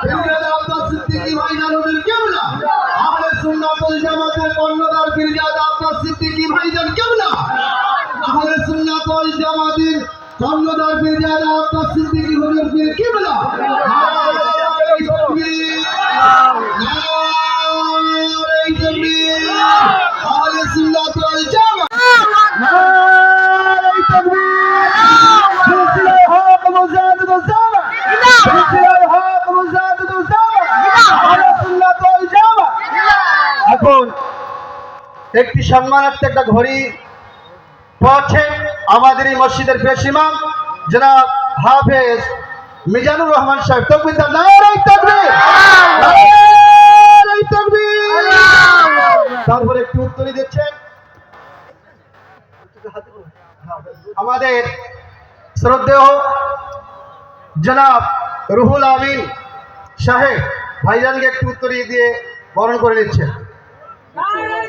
ফিরজাদা আব্বাস সিদ্দিকী ভাইজান হুজুর কেবলা আহলে সুন্নাত ওয়াল জামাতের কর্ণধার ফিরজাদা আব্বাস সিদ্দিকী, ভাইজান কেবলা আহলে সম্মানার্থে একটা ঘড়ি পড়ছে আমাদের এই মসজিদের পেশ ইমাম, জনাব হাফেজ মিজানুর রহমান সাহেব। তকবির তারপর একটু উত্তরই দিচ্ছেন। আমাদের শ্রদ্ধেয় জনাব রুহুল আমিন সাহেব, ভাইজানকে একটু উত্তরিয়ে দিয়ে বরণ করে নিচ্ছেন।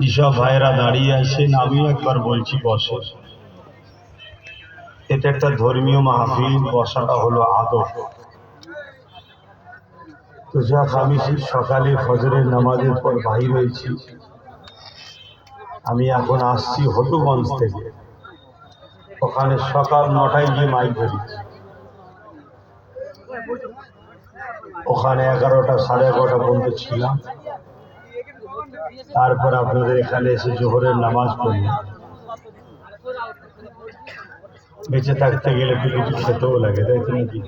যেসব ভাইরা দাঁড়িয়ে আছেন আমিও একবার বলছি বসে। এটা একটা ধর্মীয় মাহফিল, বসাটা হলো আদব। তো যাক, আমি সকালে ফজরের নামাজের পর বাহির হয়েছি। আমি এখন আসছি হটুগঞ্জ থেকে। ওখানে সকাল নটায় গিয়ে মাইক ধরেছি। ওখানে এগারোটা, সাড়ে এগারোটা পর্যন্ত ছিলাম। তারপর আপনাদের এখানে এসে জোহরের নামাজ পড়লাম বেঁচে থাকতে গেলে কিছু খেতেও লাগে, তাই তো নাকি?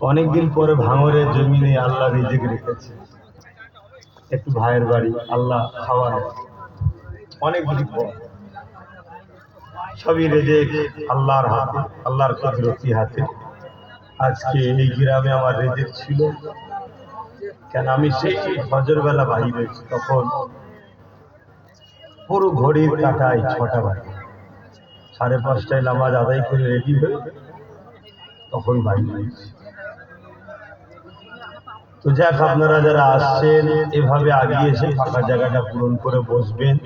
অনেকদিন পরে ভাঙরের জমিনে আল্লাহ রিজিক রেখেছে। একটু ভাইয়ের বাড়ি, আল্লাহ খাওয়ানো। অনেক দিন পর। সবই রেজে আল্লাহর হাতে, আল্লাহর কুদরতি হাতে। আজকে এই গ্রামে আমার রেজেক ছিল। কেন? আমি সেই ফজরবেলা বাড়ি হয়েছি তখন পুরো ঘড়ির কাটায় ছটা বাজে। সাড়ে পাঁচটায় নামাজ আদায় করে রেডি হয়ে তখন বাড়ি হয়েছি। তো যাক, আপনারা যারা আসছেন, এভাবে আগিয়ে এসে ফাঁকা জায়গাটা পূরণ করে বসবেন।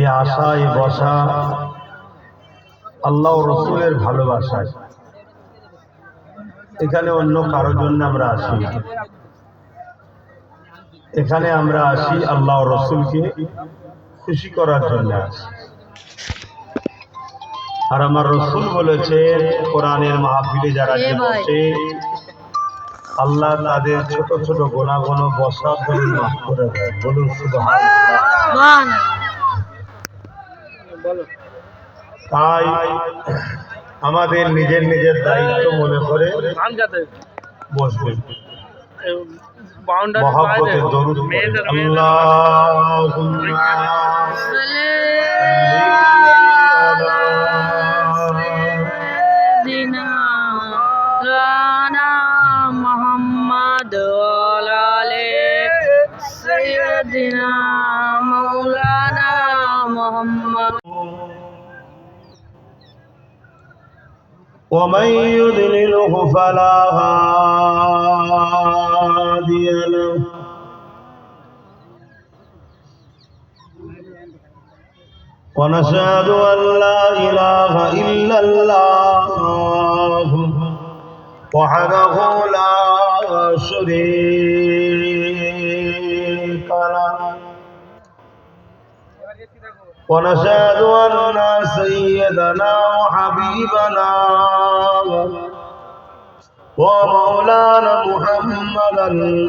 এ আশা, এ বসা আল্লাহ রসুলের ভালোবাসায়। এখানে অন্য কারোর জন্য আমরা আসি এখানে আমরা আসি আল্লাহ রসুলকে খুশি করার জন্য আসি। আর আমার রসুল বলেছে কোরআনের মাহফিলে যারা যে বসে আল্লাহ তাদের ছোট ছোট গোনা গোন বসা করে মাফ করে দেয়। বলুন শুধু তাই আমাদের নিজের নিজের দায়িত্ব মনে করে বসবে। দরুদ পড়েন। ومن يضلله فلا هادي له. ونشهد أن لا إله إلا الله وحده لا شريك ونشهد أن سيدنا وحبيبنا ومولانا محمدا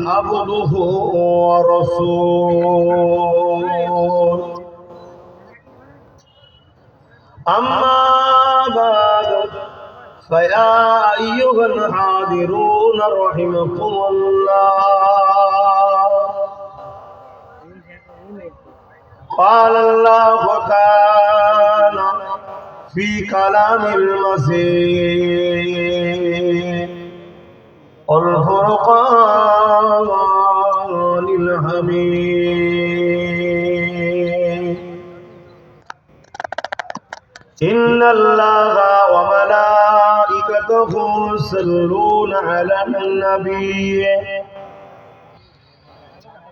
عبده ورسوله. أما بعد فيا أيها الحاضرون رحمكم الله. قال الله تعالى في كلام المسيح الفرقان الحميد. إن الله وملائكته يصلون على النبي.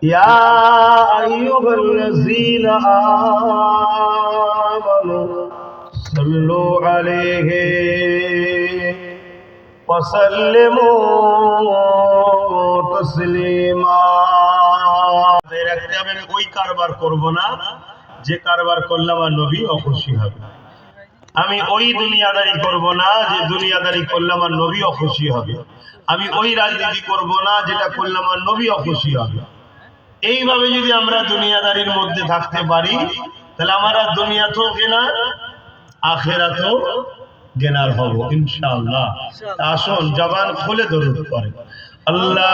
يا أيها الذين آمنوا صلوا عليه وسلموا تسليما রাখতে হবে আমি ওই কারবার করব না যে কারবার করলে আমার নবী অখুশি হবে আমি ওই দুনিয়াদারি করব না যে দুনিয়াদারি করলে আমার নবী অখুশি হবে আমি ওই রাজনীতি করব না যেটা করলে আমার নবী অখুশি হবে এইভাবে যদি আমরা দুনিয়াদারির মধ্যে থাকতে পারি, তাহলে আমরা দুনিয়াতেও আখেরা তো গেনার হব ইনশাল্লাহ আসুন, জবান খুলে দরুদ করে আল্লাহ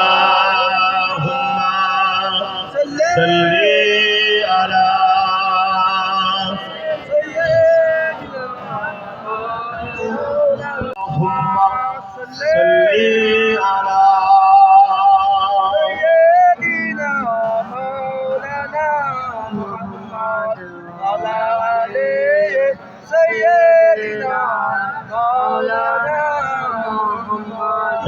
সাল্লি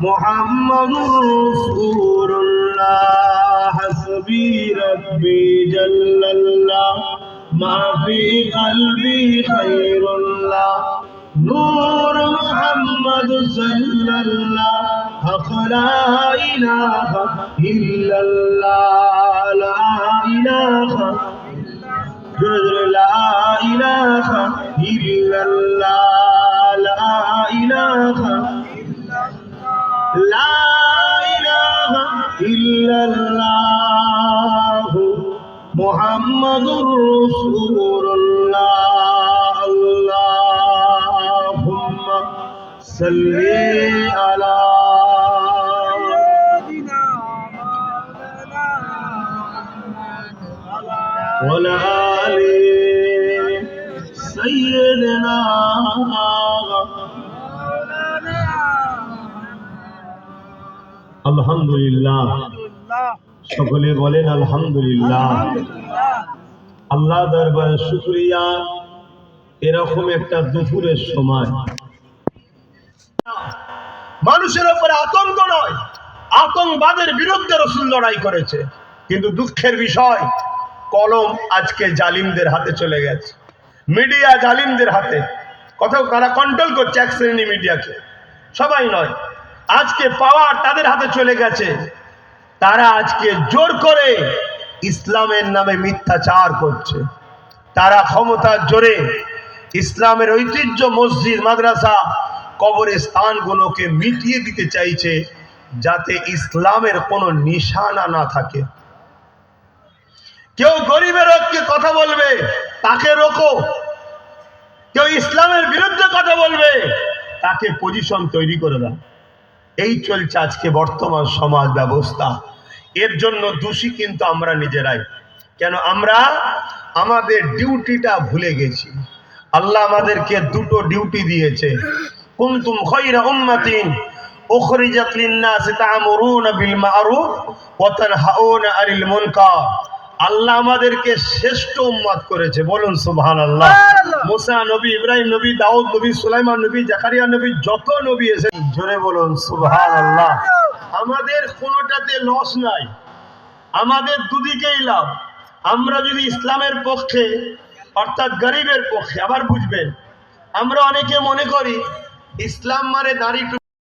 محمد رسول الله حسبي ربي جل الله ما في قلبي خير الله نور محمد صلى الله حق لا إله إلا الله محمد رسول الله اللهم صل على وعلى آل سيدنا আলহামদুলিল্লাহ সকলে বলেন আলহামদুলিল্লাহ। আল্লাহ দরবার শুক্রিয়া। এরকম একটা দুপুরের সময়। মানুষের উপরে আতঙ্ক নয় আতঙ্কবাদের বিরুদ্ধে রসুল লড়াই করেছে। কিন্তু দুঃখের বিষয় কলম আজকে জালিমদের হাতে চলে গেছে। মিডিয়া জালিমদের হাতে। কোথাও তারা কন্ট্রোল করছে এক শ্রেণি মিডিয়াকে। সবাই নয় আজকে পাওয়ার তাদের হাতে চলে গেছে। তারা আজকে জোর করে ইসলামের নামে মিথ্যাচার করছে। তারা ক্ষমতার জোরে ইসলামের ঐতিহ্য মসজিদ, মাদ্রাসা কবরের স্থানগুলোকে মিটিয়ে দিতে চাইছে যাতে ইসলামের কোনো নিশানা না থাকে। কেউ গরিবের হককে কথা বলবে, তাকে রোকো। কেউ ইসলামের বিরুদ্ধে কথা বলবে, তাকে পজিশন তৈরি করে দাও। এই চলছে আজকে বর্তমান সমাজ ব্যবস্থা। এর জন্য দোষী কিন্তু আমরা নিজেরাই। কেন? আমরা আমাদের ডিউটিটা ভুলে গেছি। আল্লাহ আমাদেরকে দুটো ডিউটি দিয়েছে। কুনতুম খায়রা উম্মাতিন উখরিজাত লিন-নাস তা'মুরুনা বিল মা'রুফ ওয়া তানহাউনা আনিল মুনকার। আল্লাহ আমাদেরকে শ্রেষ্ঠ উম্মত করেছে। বলুন সুবহানাল্লাহ। মুসা নবী ইব্রাহিম নবী দাউদ নবী সুলাইমান নবী জাকারিয়া নবী যত নবী এসে জোরে বলুন সুবহানাল্লাহ। আমাদের কোনোটাতে লস নাই। আমাদের দুদিকেই লাভ। আমরা যদি ইসলামের পক্ষে, অর্থাৎ গরিবের পক্ষে, আবার বুঝবেন, আমরা অনেকে মনে করি, ইসলাম মানে দাঁড়ি